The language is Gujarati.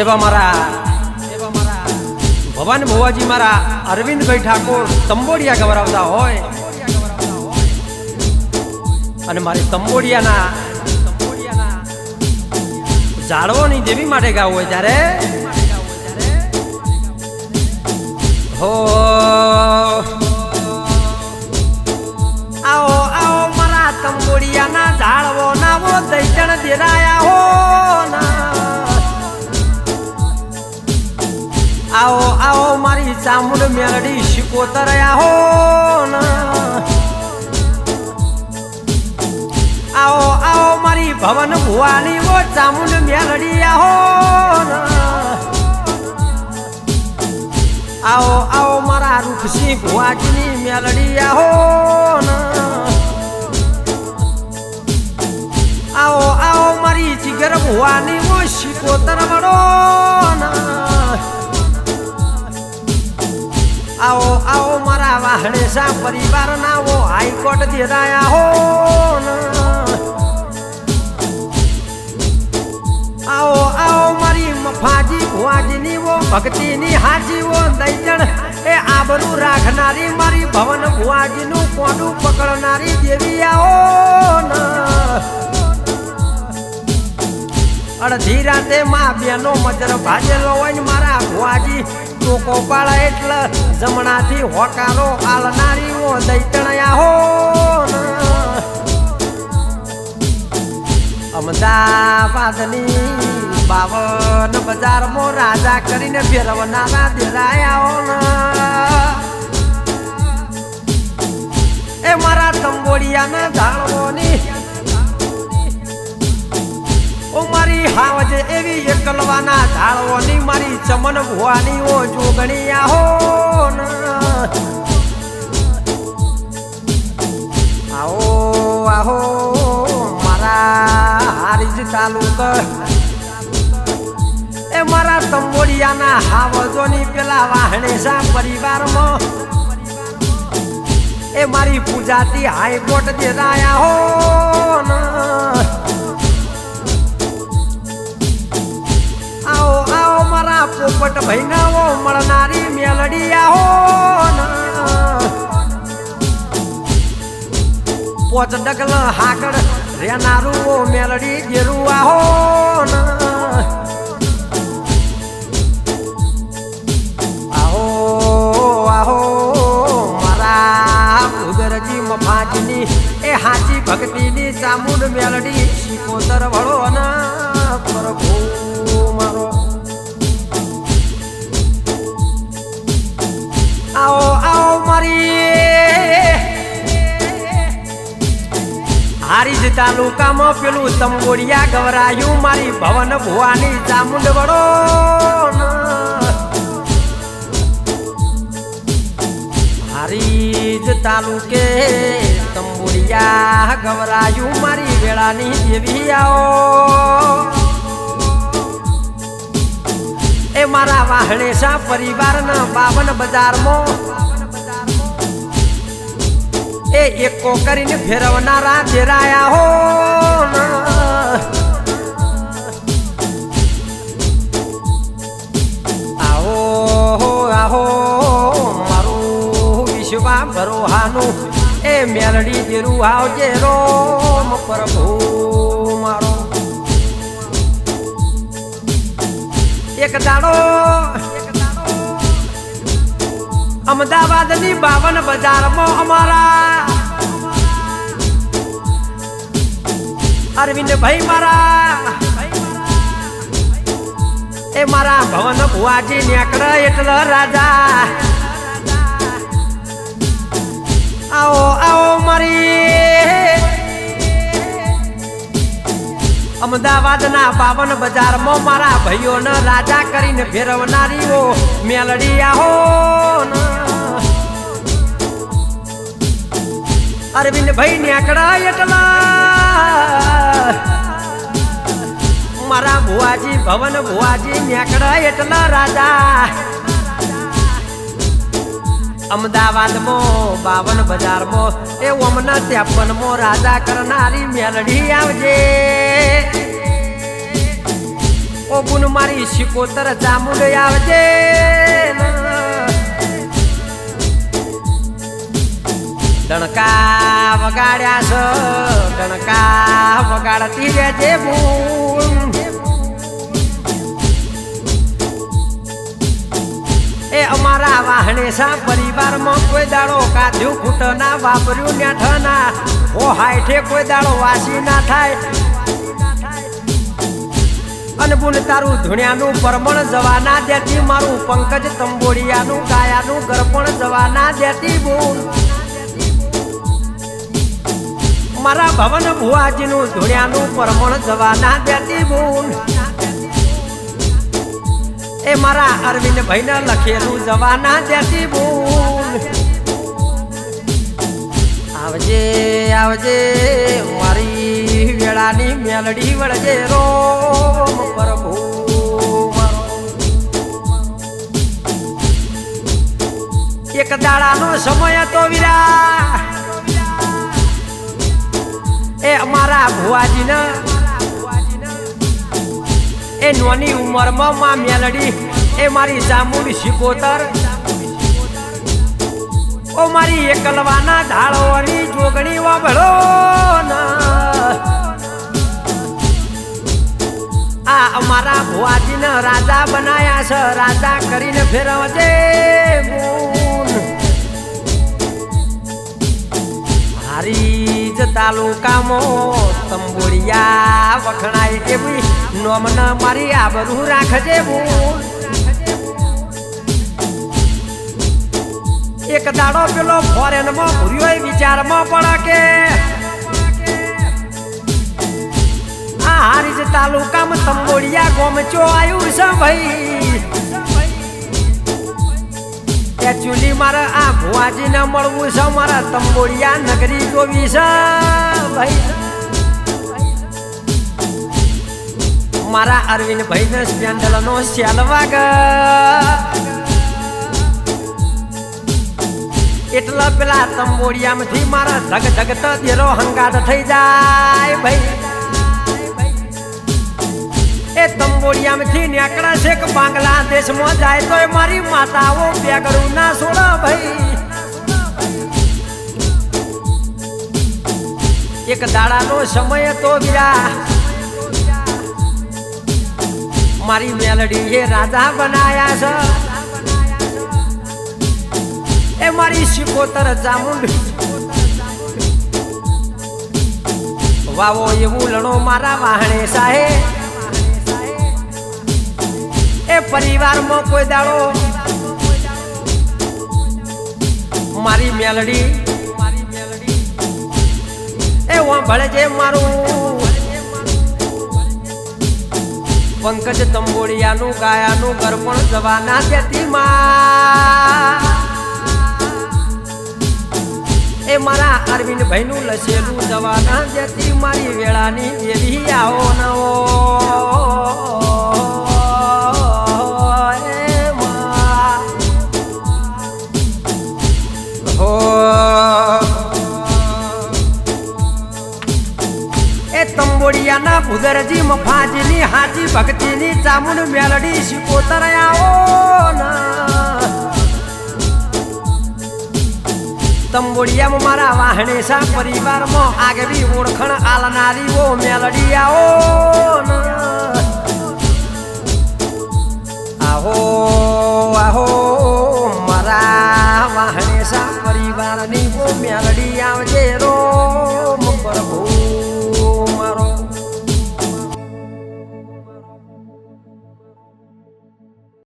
એવા મારા એવા મારા ભવાન ભુવાજી મારા અરવિંદભાઈ ઠાકોર તંબોડિયા ગવરાવતા હોય. અને મારી તંબોડિયાના ઝાડવાની દેવી માટે ગાવું હોય ત્યારે. હો, આવો આવો મારા તંબોડિયાના ઝાડવો નાવો દૈજણ દેરાયા ચામુંડ મેલડી શિકોતરયા હો આવો આવો મારી ભવન ભુવાની ઓ ચામુંડ મેલડી આહો આવો આવો મારા રૂપસિંહ ભુવાજીની મેલડી આહો આવો આવો મારી જીગર ભુવાની ઓ શિકોતર વડો મારા પરિવાર પરિવારના ઓ હાઈકોર્ટ જેરાયા હો આવો આવો મારી મફાજી ભુવાજીની વો, ભક્તિની હાજી વો, દૈજણ, એ આબરૂ રાખનારી મારી ભવન ભુવાજીનું કોડું પકડનારી દેવી આવો ના અડધી રાતે માં બેનો મજર ભાજેલો હોય ને મારા ભુવાજી ટોકો પાળા એટલે જમણાથી હોકારો આલનારી ઓ દૈતણયા હો. અમદાવાદની બાવન બજારમાં રાજા કરીને ફેરવનારા દેરાયા ને એ મારા તંબોડિયાના ઝાડવોની મારી હાવજ એવી એકલવાના ઝાડવોની મારી ચમન ભુવાની ઓ જોગણી આહો ના. આવો આહો મારા હારીજ તાલુક એ મારા તંબોડિયાના હાવજોની પેલા વાહણેસા પરિવારમાં એ મારી પૂજાતી હાઈકોર્ટ દેરાયા હો ના. પોપટ ભૈનાઓ મળનારી મેલડી આહો. પોચ ડગલ હાકડ રેનારું ઓ મેલડી ગેરું આહો. આહો આહો, મારા ઉદરજી મફાજની, એ હાચી ભક્તિની ચામુંડ મેલડી શિકોતર વળો ના પ્રભુ આવો આવો મારી હારીજ તાલુકામાં પેલું તંબોડિયા ગવરાયું મારી ભવન ભુવાની ચામુંડ વડો. હારીજ તાલુકે તંબોડિયા ગવરાયું મારી વેળાની દેવી આવો એ મારા વાહણેશા પરિવારના બાવન બજારમાં. એ એકો કરીને ફેરવનારા ફેરાયા હો. આહો હો આહો મારું વિશ્વા ભરોહાનું. એ મેલડી જેરું આવજે રોમ પ્રભુ. એક દાડો. અમદાવાદની બાવન બજારમાં અમારા. અરવિંદ ભાઈ મારા. એ મારા ભવન ભુવાજી નેકળ એટલે રાજા. આવો આવો મારી. અમદાવાદના પાવન બજારમાં મારા ભાઈઓને રાજા કરીને ફેરવનારીઓ મેલડી આહો. અરવિંદ ભાઈ નેકડા એટલા મારા ભુવાજી, ભવન ભુવાજી નેકડા એટલા રાજા અમદાવાદમાં, બાવન બજારમાં, એ ઓમના ત્યાપનમાં રાજા કરનારી મેલડી આવજે. ઓ ઓ બુન મારી શિકોતર જામુડ આવજે. ડણકા વગાડ્યા છે ડણકા વગાડતી રહેજે બુન. એ વાહણે સા પરિવારમાં કોઈ દાડો કાધ્યું ખૂટના, વાપર્યું નેઠના ઓ હાઈઠે કોઈ દાડો વાસી ના થાય. અનબુલ તારું ધુણ્યાનું પરમણ જવાના દેતી, મારું પંકજ તંબોડિયાનું ગાયાનું ગરપણ જવાના દેતી બોલ મારા ભવન ભુવાજીનું ધુણ્યાનું પરમણ જવાના દેતી બુન. મારા અરવિંદ ભાઈને લખેલું જવાના ના દેતી આવજે આવજે, મારી વેળાની મેલડી વળજે રોમ પ્રભુ. એક દાડાનો સમય હતો વિરા એ અમારા ભુવાજીને. એ નોની ઉંમરમાં માં મેલડી એ મારી ચામુંડ શિકોતર. ઓ મારી એકલવાના ધાળોની જોગણી વાબળો આ અમારા ભુવાજીને રાજા બનાયા છે, રાજા કરીને ફેરવજે બુન જ તાલુકામાં તંબોડિયા વખણાય એવી નોમના મારી આબરૂ રાખજે બુન એક દાડો પેલો ફોરેનમાં ભૂર્યો વિચારમાં પણ કે. આ હારીજ તાલુકામાં તંબોડિયા ગોમચો આવ્યું છે ભાઈ. એકચ્યુઅલી મારે આ ભુવાજીને મળવું છે, મારા તંબોડિયા નગરી જોવી છે ભાઈ. મારા અરવિંદ ભાઈને સ્પેન્ડલનો સેલ વાગ એટલા પેલા તંબોડિયામાંથી મારા ધગ ધગ તો દેરો હંગાત થઈ જાય ભાઈ. એ તંબોડિયામાંથી નેકડા છે કે બાંગ્લાદેશમાં જાય તો મારી માતાઓ બેગડું ના છોડો ભાઈ. એક દાડાનો સમય તો વિરા. મારી મેલડી એ રાજા બનાયા છે. મારી શિકોતર ચામુંડ. વાવો એવું લણો મારા વાહણે સાહેબ એ પરિવારમાં કોઈ દાડો. મારી મેલડી. એ ભળે જે મારું. પંકજ તંબોડિયાનું ગાયાનું ગરપણ જવાના દેતી માં એ મારા અરવિંદ ભાઈનું લસેલું જવાના જતી મારી વેળાની દેવી આવો નવો. તંબોડિયાના ભુદરજી મફાજીની હાજી ભક્તિની ચામુંડ મેલડી શિકોતર આવો ના. તંબોડિયામાં મારા વાહણેસા પરિવારમાં આગવી ઓળખણ આલનારીઓ મેલડી આવો ન. આહો આહો, મારા વાહણેસા પરિવારની મેલડી આવજે